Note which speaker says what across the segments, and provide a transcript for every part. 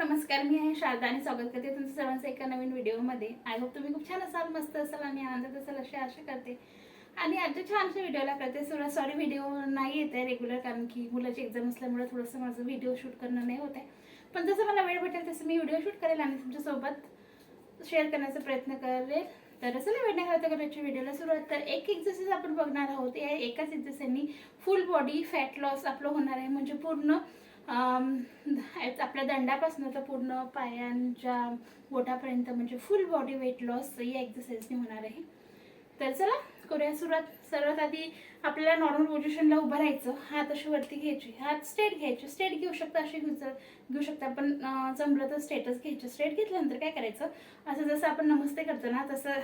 Speaker 1: नमस्कार मी आहे शारदा आणि स्वागत करते तुमचं सर्वांचं एका नवीन व्हिडिओमध्ये. आय होप तुम्ही खूप छान असाल मस्त असाल आणि आनंदात असाल अशी आशा करते. आणि आजच्या छानशा व्हिडिओला करते सुरा सॉरी व्हिडिओ नाही येत आहे रेग्युलर कारण की मुलाची एक्झाम असल्यामुळे थोडंसं माझं व्हिडिओ शूट करणं नाही होत आहे. पण जसं मला वेळ भेटेल तसं मी व्हिडिओ शूट करेल आणि तुमच्यासोबत शेअर करण्याचा प्रयत्न करेल. तर असं वेळ नाही करता करायच्या व्हिडिओला सुरुवात. तर एक एक्झरसाइज आपण बघणार आहोत. या एकाच एक्झरसाइजनी फुल बॉडी फॅट लॉस आपलं होणार आहे. म्हणजे पूर्ण आपल्या दंडापासून तर पूर्ण पायांच्या बोटापर्यंत म्हणजे फुल बॉडी वेट लॉस या एक्झरसाइजने होणार आहे. तर चला करूया सुरुवात. सर्वात आधी आपल्याला नॉर्मल पोझिशनला उभं राहायचं. हात अशी वरती घ्यायचे. हात स्ट्रेट घ्यायचे. स्ट्रेट घेऊ शकता असे घेऊ घेऊ शकता पण जमलं तर स्ट्रेटच घ्यायचे. स्ट्रेट घेतल्यानंतर काय करायचं? असं जसं आपण नमस्ते करतो ना तसं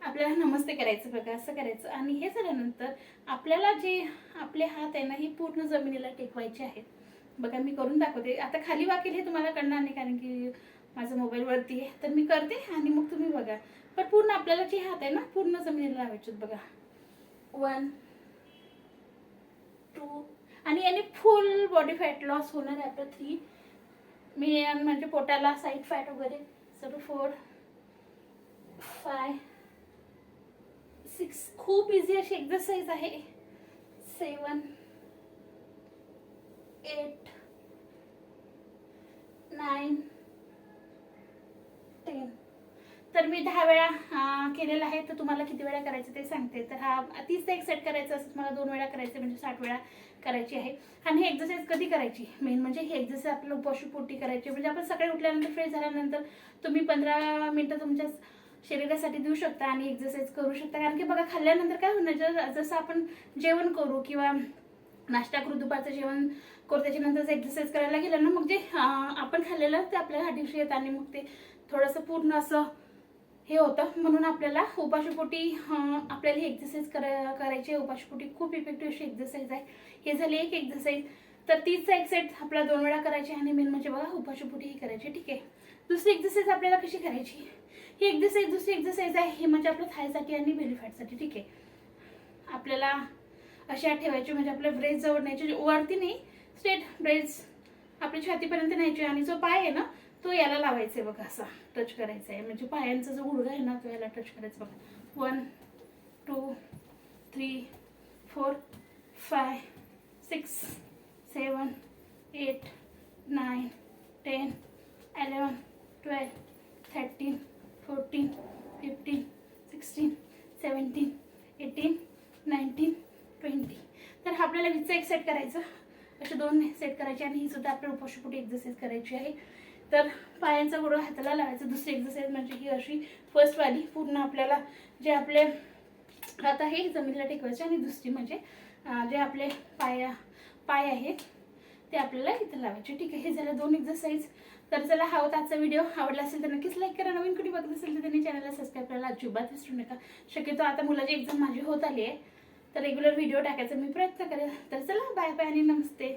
Speaker 1: आपल्याला नमस्ते करायचं बघा असं करायचं. आणि हे झाल्यानंतर आपल्याला जे आपले हात आहे ना हे पूर्ण जमिनीला टेकवायचे आहेत. बघा मी करून दाखवते. आता खाली वाकेल हे तुम्हाला कळणार नाही कारण की माझं मोबाईलवरती आहे. तर मी करते आणि मग तुम्ही बघा. पण पूर्ण आपल्याला जे हात आहे ना पूर्ण जमिनीला लावायचे बघा. वन टू आणि याने फुल बॉडी फॅट लॉस होणार आहे आपलं थ्री मी म्हणजे पोटाला साईड फॅट वगैरे सर्व फोर फाय सिक्स खूप इझी अशी एक्झरसाईज आहे. Seven eight nine ten. तर मी दहा वेळा केलेला आहे. तर तुम्हाला किती वेळा करायचं ते सांगते. तर हा तीसचा एक सेट करायचा असं मला दोन वेळा करायचं म्हणजे साठ वेळा करायची आहे. आणि ही एक्झरसाइज कधी करायची? मेन म्हणजे ही एक्झरसाइज आपल्याला उपाशीपोटी करायची. म्हणजे आपण सकाळी उठल्यानंतर फ्रेश झाल्यानंतर तुम्ही पंधरा मिनटं तुमच्या शरीरासाठी देऊ शकता आणि एक्झरसाइज करू शकता. कारण की बघा खाल्ल्यानंतर काय होणार? जर जसं आपण जेवण करू किंवा नाश्ता करू दुपारचं जेवण करू त्याच्यानंतर एक्झरसाइज करायला गेलं ना मग जे आपण खाल्लेलं ते आपल्या दिवशी येतं आणि मग ते थोडंसं पूर्ण असं हे होतं. म्हणून आपल्याला उपाशीपोटी आपल्याला ही एक्झरसाइज करा करायची आहे. उपाशीपोटी खूप इफेक्टिव्ह अशी एक्झरसाइज आहे. हे झाली एक एक्झरसाइज तर तीच एक सेट आपला दोन वेळा करायची आणि मेन म्हणजे बघा उपाशीपोटी ही करायची. ठीक आहे? दुसरी एक्झरसाइज आपल्याला कशी करायची? ही एक्झरसाइज दुसरी एक्झरसाइज आहे. हे म्हणजे आपल्या थायसाठी आणि बेली फॅटसाठी ठीक आहे? आपल्याला अशा ठेवायची म्हणजे आपल्या ब्रेस जवळ न्यायची म्हणजे वरती नाही स्ट्रेट ब्रेस आपल्या छातीपर्यंत न्यायची आणि जो पाय आहे ना तो याला लावायचा आहे बघा असा टच करायचा आहे. म्हणजे पायांचा जो गुडघा आहे ना तो याला टच करायचा बघा. One two three four five six seven eight nine आपल्याला वीसचं एक सेट करायचं. असे दोन सेट करायचे आणि ही सुद्धा आपल्याला उपाशीपोटी एक्झरसाइज करायची आहे. तर पायांचा गुडघा हाताला लावायचा. दुसरी एक्झरसाइज म्हणजे ही अशी फर्स्टवाली पूर्ण आपल्याला जे आपले हात आहे जमिनीला टेकवायचे आणि दुसरी म्हणजे जे आपले पाया पाय आहेत ते आपल्याला इथं लावायचे. ठीक आहे हे झालं दोन एक्झरसाइज तर चला हा होता आजचा व्हिडिओ आवडला असेल तर नक्कीच लाईक करा. नवीन कुठे बघत असेल तर त्यांनी चॅनलला सबस्क्राईब करायला अजिबात विसरू नका. शक्यतो आता मुलाची एक्झाम माझी होत आली आहे. तर रेग्युलर व्हिडिओ टाकायचा मी प्रयत्न करेल तर चला बाय बाय आणि नमस्ते.